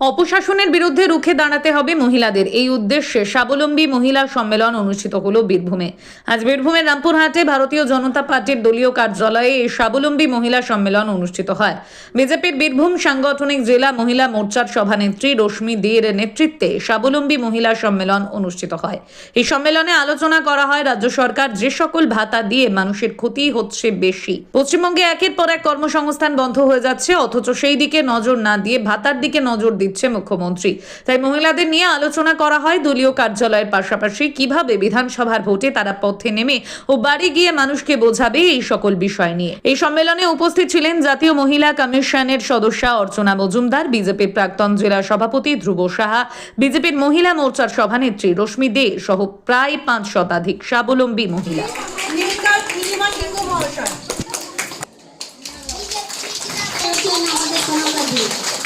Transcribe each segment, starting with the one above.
অপশাসনের বিরুদ্ধে রুখে দাঁড়াতে হবে মহিলাদের। এই উদ্দেশ্যে স্বাবলম্বী মহিলা সম্মেলন অনুষ্ঠিত হলো বীরভূমে। আজ বীরভূমের রামপুরহাটে ভারতীয় জনতা পার্টির দলীয় কার্যালয়ে এই স্বাবলম্বী মহিলা সম্মেলন অনুষ্ঠিত হয়। বিজেপির বীরভূম সাংগঠনিক জেলা মহিলা মোর্চার সভানেত্রী রশ্মি দের নেতৃত্বে স্বাবলম্বী মহিলা সম্মেলন অনুষ্ঠিত হয়। এই সম্মেলনে আলোচনা করা হয় রাজ্য সরকার যে সকল ভাতা দিয়ে মানুষের ক্ষতি হচ্ছে বেশি। পশ্চিমবঙ্গে একের পর এক কর্মসংস্থান বন্ধ হয়ে যাচ্ছে, অথচ সেই দিকে নজর না দিয়ে ভাতার দিকে নজর দিচ্ছে মুখ্যমন্ত্রী। তাই মহিলাদের নিয়ে আলোচনা করা হয় দলীয় কার্যালয়ের পাশাপাশি। কীভাবে বিধানসভার ভোটে তারা পথে নেমে ও বাড়ি গিয়ে মানুষকে বোঝাবে এই সকল বিষয় নিয়ে? এই সম্মেলনে উপস্থিত ছিলেন জাতীয় মহিলা কমিশনের সদস্যা অর্চনা মজুমদার বিজেপির প্রাক্তন জেলা সভাপতি ধ্রুব সাহা, বিজেপির মহিলা মোর্চার সভানেত্রী রশ্মি দে সহ প্রায় পাঁচ শতাধিক স্বাবলম্বী মহিলা। আমাদের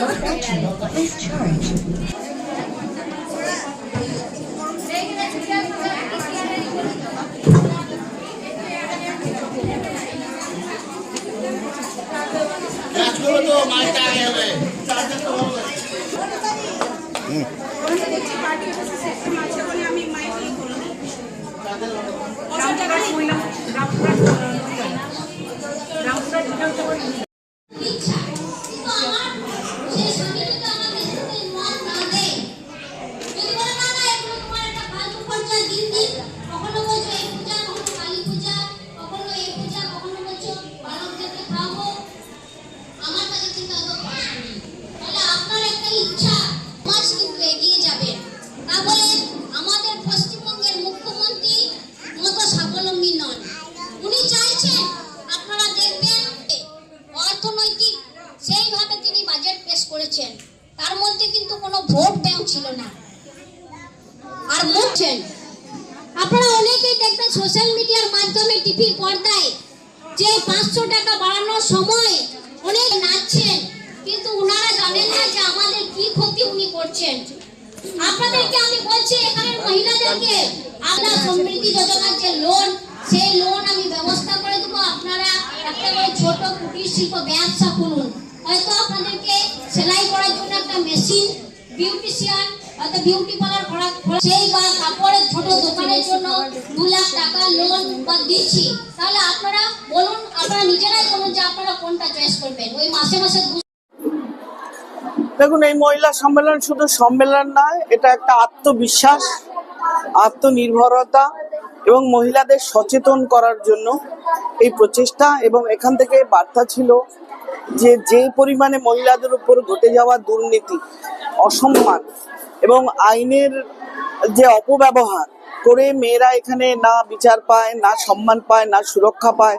তালি বন্দে মাতরম ভারত মাতা কি হ্যালো করেছেন, তার মধ্যে কিন্তু কোনো ভোট ব্যাংক ছিল না। আর মুখছেন। আপনারা অনেকেই দেখবেন সোশ্যাল মিডিয়ার মাধ্যমে টিভির পর্দায় যে পাঁচশো টাকা বাড়ানোর সময় অনেক নাচছেন, কিন্তু উনারা জানেন না যে আমাদের কি ক্ষতি উনি করছেন। আপনাদেরকে আমি বলছি, এখানের মহিলাদেরকে আপনার সমৃদ্ধি যোজনার যে লোন সেই লোন আমি ব্যবস্থা করে দেবো। আপনারা একটা করে ছোট কুটির শিল্প ব্যবসা করুন হয়তো আপনাদেরকে সেলাই করার জন্য একটা মেশিন বিউটিশিয়ান হয়তো বিউটি পার্লার করা সেই বা কাপড়ের ছোট দোকানের জন্য দু লাখ টাকা লোন বা দিচ্ছি। তাহলে আপনারা বলুন, আপনারা নিজেরাই বলুন যে আপনারা কোনটা চয়েস করবেন। ওই মাসে মাসে দেখুন, এই মহিলা সম্মেলন শুধু সম্মেলন নয়, এটা একটা আত্মবিশ্বাস, আত্মনির্ভরতা এবং মহিলাদের সচেতন করার জন্য এই প্রচেষ্টা এবং এখান থেকে বার্তা ছিল যে যে পরিমাণে মহিলাদের উপর ঘটে যাওয়া দুর্নীতি, অসম্মান এবং আইনের যে অপব্যবহার করে মেয়েরা এখানে না বিচার পায়, না সম্মান পায়, না সুরক্ষা পায়,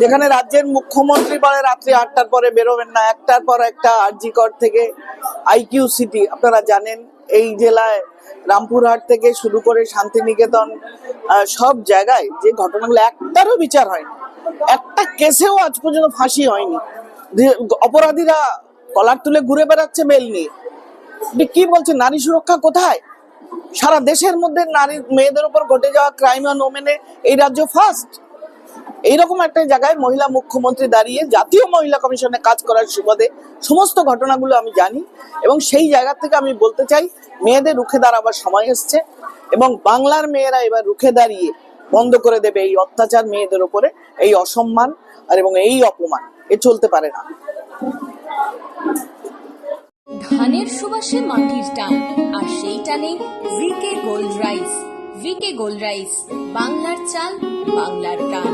যেখানে রাজ্যের মুখ্যমন্ত্রী বলে রাত্রি আটটার পরে বেরোবেন না, একটার পর একটা আরজিকর থেকে আইকিউ সিটি, আপনারা জানেন, এই জেলায় রামপুরহাট থেকে শুরু করে শান্তিনিকেতন সব জায়গায় যে ঘটনাগুলো, একটারও বিচার হয়নি। একটা কেসেও আজ পর্যন্ত ফাঁসি হয়নি। অপরাধীরা কলার তুলে ঘুরে বেড়াচ্ছে বেল নিয়ে। কি বলছেন? নারী সুরক্ষা কোথায়? সারা দেশের মধ্যে নারী, মেয়েদের উপর ঘটে যাওয়া ক্রাইম অ্যান্ড ওমেনে এই রাজ্য ফার্স্ট এইরকম একটা জায়গায় মহিলা মুখ্যমন্ত্রী দাঁড়িয়ে জাতীয় মহিলা কমিশনে কাজ করার সুবাদে সমস্ত ঘটনাগুলো আমি জানি এবং সেই জায়গা থেকে আমি বলতে চাই, মেয়েদের রুখে দাঁড়াবার সময় এসছে এবং বাংলার মেয়েরা এবার রুখে দাঁড়িয়ে বন্ধ করে দেবে এই অত্যাচার মেয়েদের উপরে, এই অসম্মান আর এবং এই অপমান। এ চলতে পারে না। ধানের সুবাসে মাটির টান, আর সেই টানে VK gold rice VK gold rice বাংলার চাল, বাংলার গান